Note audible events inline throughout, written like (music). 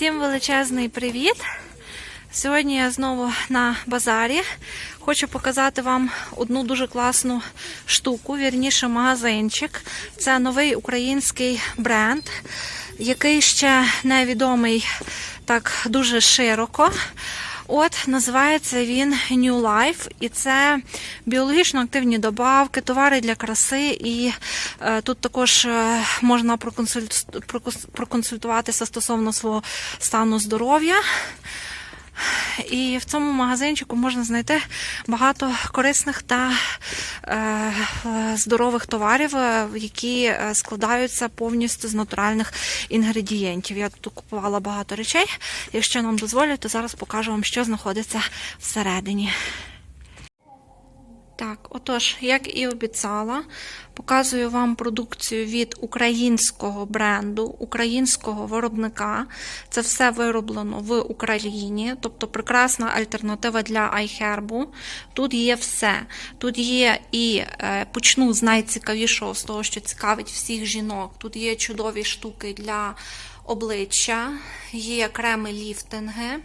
Всім величезний привіт! Сьогодні я знову на базарі. Хочу показати вам одну дуже класну штуку, вірніше магазинчик. Це новий український бренд, який ще невідомий так дуже широко. От називається він New Life, і це біологічно активні добавки, товари для краси. І е, тут також е, можна проконсульт, проконсультуватися стосовно свого стану здоров'я. І в цьому магазинчику можна знайти багато корисних та здорових товарів, е, які е, складаються повністю з натуральних інгредієнтів. Я тут купувала багато речей. Якщо нам дозволять, то зараз покажу вам, що знаходиться всередині. Так, отож, як і обіцяла, показую вам продукцію від українського бренду, українського виробника. Це все вироблено в Україні, тобто прекрасна альтернатива для iHerb. Тут є все. Тут є і е, почну з найцікавішого, з того, що цікавить всіх жінок. Тут є чудові штуки для обличчя, є креми ліфтинги.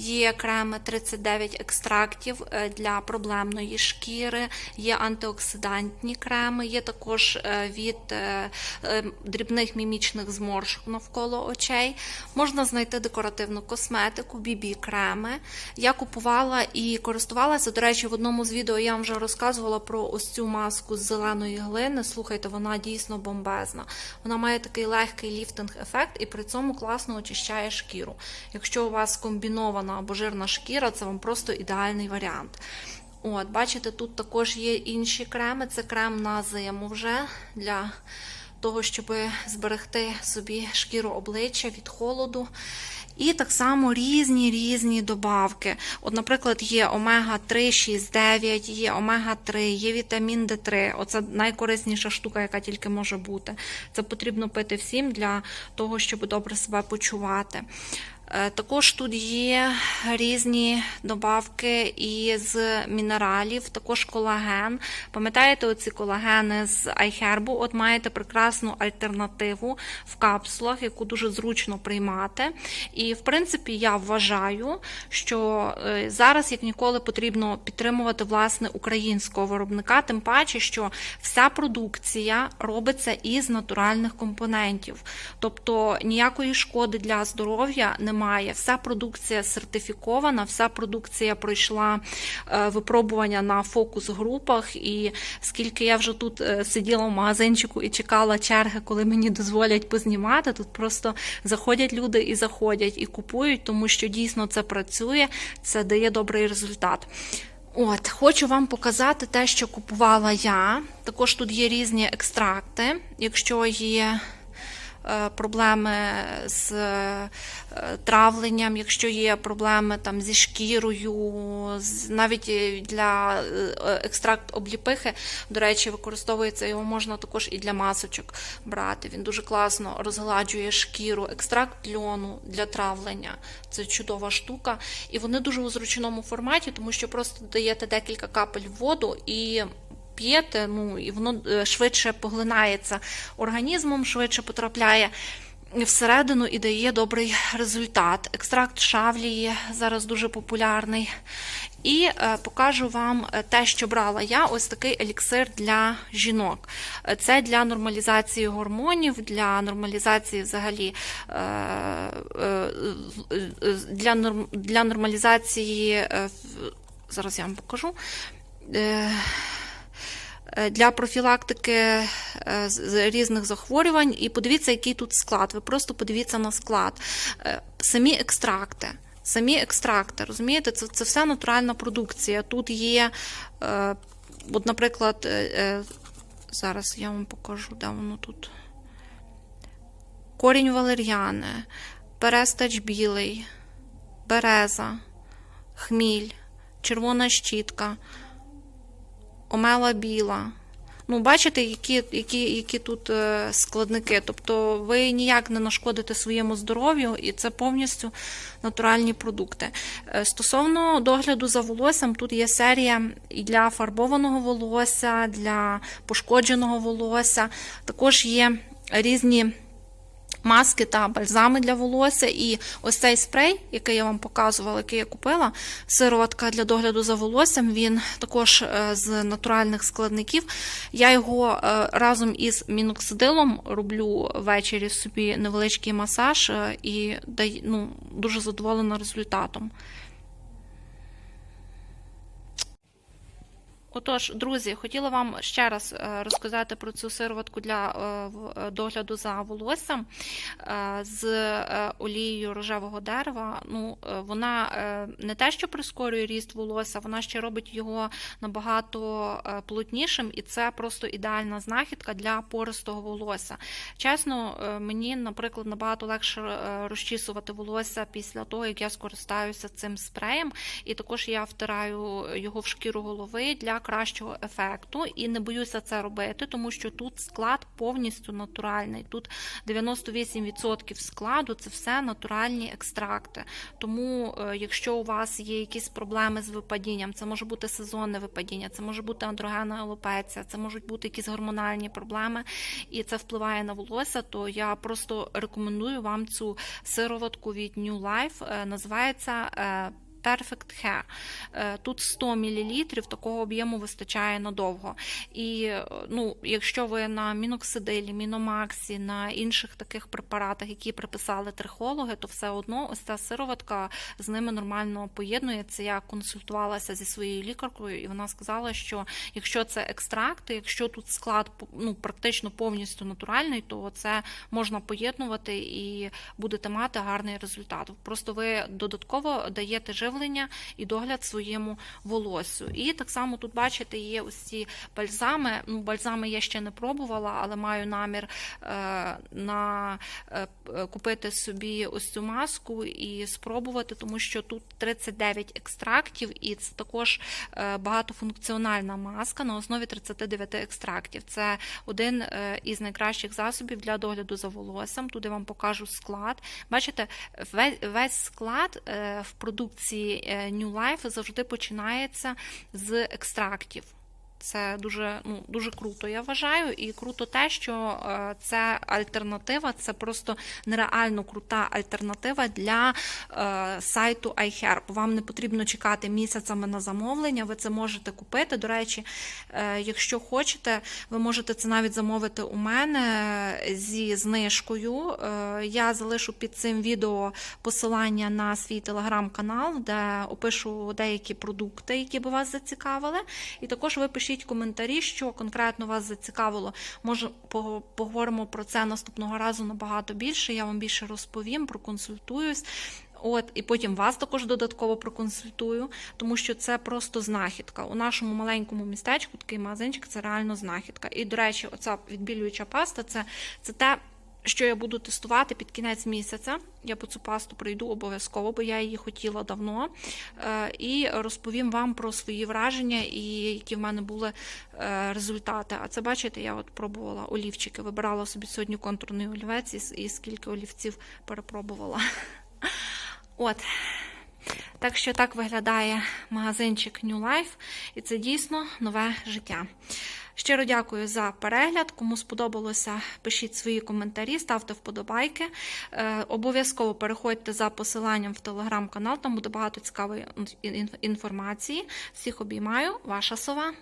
Є креми 39 екстрактів е, для проблемної шкіри, є антиоксидантні креми, є також е, від е, дрібних мімічних зморшок навколо очей. Можна знайти декоративну косметику, бібі-креми. Я купувала і користувалася. До речі, в одному з відео я вам вже розказувала про ось цю маску з зеленої глини. Слухайте, вона дійсно бомбезна. Вона має такий легкий ліфтинг-ефект і при цьому класно очищає шкіру. Якщо у вас комбінована або жирна шкіра, це вам просто ідеальний варіант. От, бачите, тут також є інші креми. Це крем на зиму вже для того, щоб зберегти собі шкіру обличчя від холоду. І так само різні різні добавки. От, наприклад, є омега 3, 6, 9, є омега 3, є вітамін Д3. Оце найкорисніша штука, яка тільки може бути. Це потрібно пити всім для того, щоб добре себе почувати. Е, Також тут є різні добавки із мінералів, також колаген. Пам'ятаєте, оці колагени з iHerb? От маєте прекрасну альтернативу в капсулах, яку дуже зручно приймати. І, в принципі, я вважаю, що е, зараз, як ніколи, потрібно підтримувати власне українського виробника, тим паче, що вся продукція робиться із натуральних компонентів. Тобто ніякої шкоди для здоров'я немає. Вся продукція сертифікована, вся продукція пройшла е, випробування на фокус-групах. І скільки я вже тут е, сиділа в магазинчику і чекала черги, коли мені дозволять познімати, тут просто заходять люди і заходять і купують, тому що дійсно це працює, це дає добрий результат. От, хочу вам показати те, що купувала я. Також тут є різні екстракти. Якщо є проблеми з е, травленням, якщо є проблеми там зі шкірою, навіть для е, екстракт обліпихи, до речі, використовується його можна також і для масочок брати. Він дуже класно розгладжує шкіру. Екстракт льону для травлення це чудова штука. І вони дуже у зручному форматі, тому що просто додаєте декілька капель в воду і. П'єте, ну і воно е, швидше поглинається організмом, швидше потрапляє всередину і дає добрий результат. Екстракт шавлії зараз дуже популярний. І е, покажу вам е, те, що брала я. Ось такий еліксир для жінок. Це для нормалізації гормонів, для нормалізації взагалі для, норм, для нормалізації. Зараз я вам покажу. Е, Для профілактики е, різних захворювань, і подивіться, який тут склад. Ви просто подивіться на склад. Е, Самі екстракти. Самі екстракти, розумієте, це, це все натуральна продукція. Тут є, е, от, наприклад, е, зараз я вам покажу, де воно тут. Корінь валер'яни, перестач білий, береза, хміль, червона щітка, омела біла. Ну, бачите, які, які, які тут е, складники. Тобто ви ніяк не нашкодите своєму здоров'ю, і це повністю натуральні продукти. Е, Стосовно догляду за волоссям, тут є серія і для фарбованого волосся, для пошкодженого волосся. Також є різні маски та бальзами для волосся. І ось цей спрей, який я вам показувала, який я купила, сироватка для догляду за волоссям, він також е, з натуральних складників. Я його е, разом із міноксидилом роблю ввечері собі невеличкий масаж е, і ну, дуже задоволена результатом. Отож, друзі, хотіла вам ще раз е, розказати про цю сироватку для е, е, догляду за волоссям з олією рожевого дерева. Ну, вона не те, що прискорює ріст волосся, вона ще робить його набагато плотнішим, і це просто ідеальна знахідка для пористого волосся. Чесно, мені, наприклад, набагато легше розчісувати волосся після того, як я скористаюся цим спреєм. І також я втираю його в шкіру голови для кращого ефекту. І не боюся це робити, тому що тут склад повністю натуральний. Тут 98% складу це все натуральні екстракти. Тому, е, якщо у вас є якісь проблеми з випадінням, це може бути сезонне випадіння, це може бути андрогенна алопеція, це можуть бути якісь гормональні проблеми, і це впливає на волосся, то я просто рекомендую вам цю сироватку від New Life. Е, Називається. Perfect Hair. Е, Тут 100 мл, такого об'єму вистачає надовго. І е, ну, якщо ви на міноксидилі, міномаксі, на інших таких препаратах, які приписали трихологи, то все одно ось ця сироватка з ними нормально поєднується. Я консультувалася зі своєю лікаркою, і вона сказала, що якщо це екстракти, якщо тут склад ну, практично повністю натуральний, то це можна поєднувати і будете мати гарний результат. Просто ви додатково даєте живлення і догляд своєму волоссю. І так само тут, бачите, є ось ці бальзами. Ну, бальзами я ще не пробувала, але маю намір е, на е, купити собі ось цю маску і спробувати, тому що тут 39 екстрактів, і це також е, багатофункціональна маска на основі 39 екстрактів. Це один е, із найкращих засобів для догляду за волоссям. Тут я вам покажу склад. Бачите, весь, весь склад е, в продукції е, New Life завжди починається з екстрактів. Це дуже, ну, дуже круто, я вважаю. І круто те, що е, це альтернатива, це просто нереально крута альтернатива для е, сайту iHerb. Вам не потрібно чекати місяцями на замовлення, ви це можете купити. До речі, е, якщо хочете, ви можете це навіть замовити у мене зі знижкою. Я залишу під цим відео посилання на свій телеграм-канал, де опишу деякі продукти, які би вас зацікавили. І також ви коментарі, що конкретно вас зацікавило. Може, поговоримо про це наступного разу набагато більше. Я вам більше розповім, проконсультуюсь. От, і потім вас також додатково проконсультую, тому що це просто знахідка. У нашому маленькому містечку такий магазинчик це реально знахідка. І, до речі, оця відбілююча паста це, це те, що я буду тестувати під кінець місяця. Я по цю пасту прийду обов'язково, бо я її хотіла давно. Е, І розповім вам про свої враження і які в мене були е, результати. А це бачите, я от пробувала олівчики. Вибирала собі сьогодні контурний олівець і, скільки олівців перепробувала. (laughs) От. Так що так виглядає магазинчик New Life, і це дійсно нове життя. Щиро дякую за перегляд. Кому сподобалося, пишіть свої коментарі, ставте вподобайки. Е, обов'язково переходьте за посиланням в телеграм-канал, там буде багато цікавої ін- ін- інформації. Всіх обіймаю, ваша сова.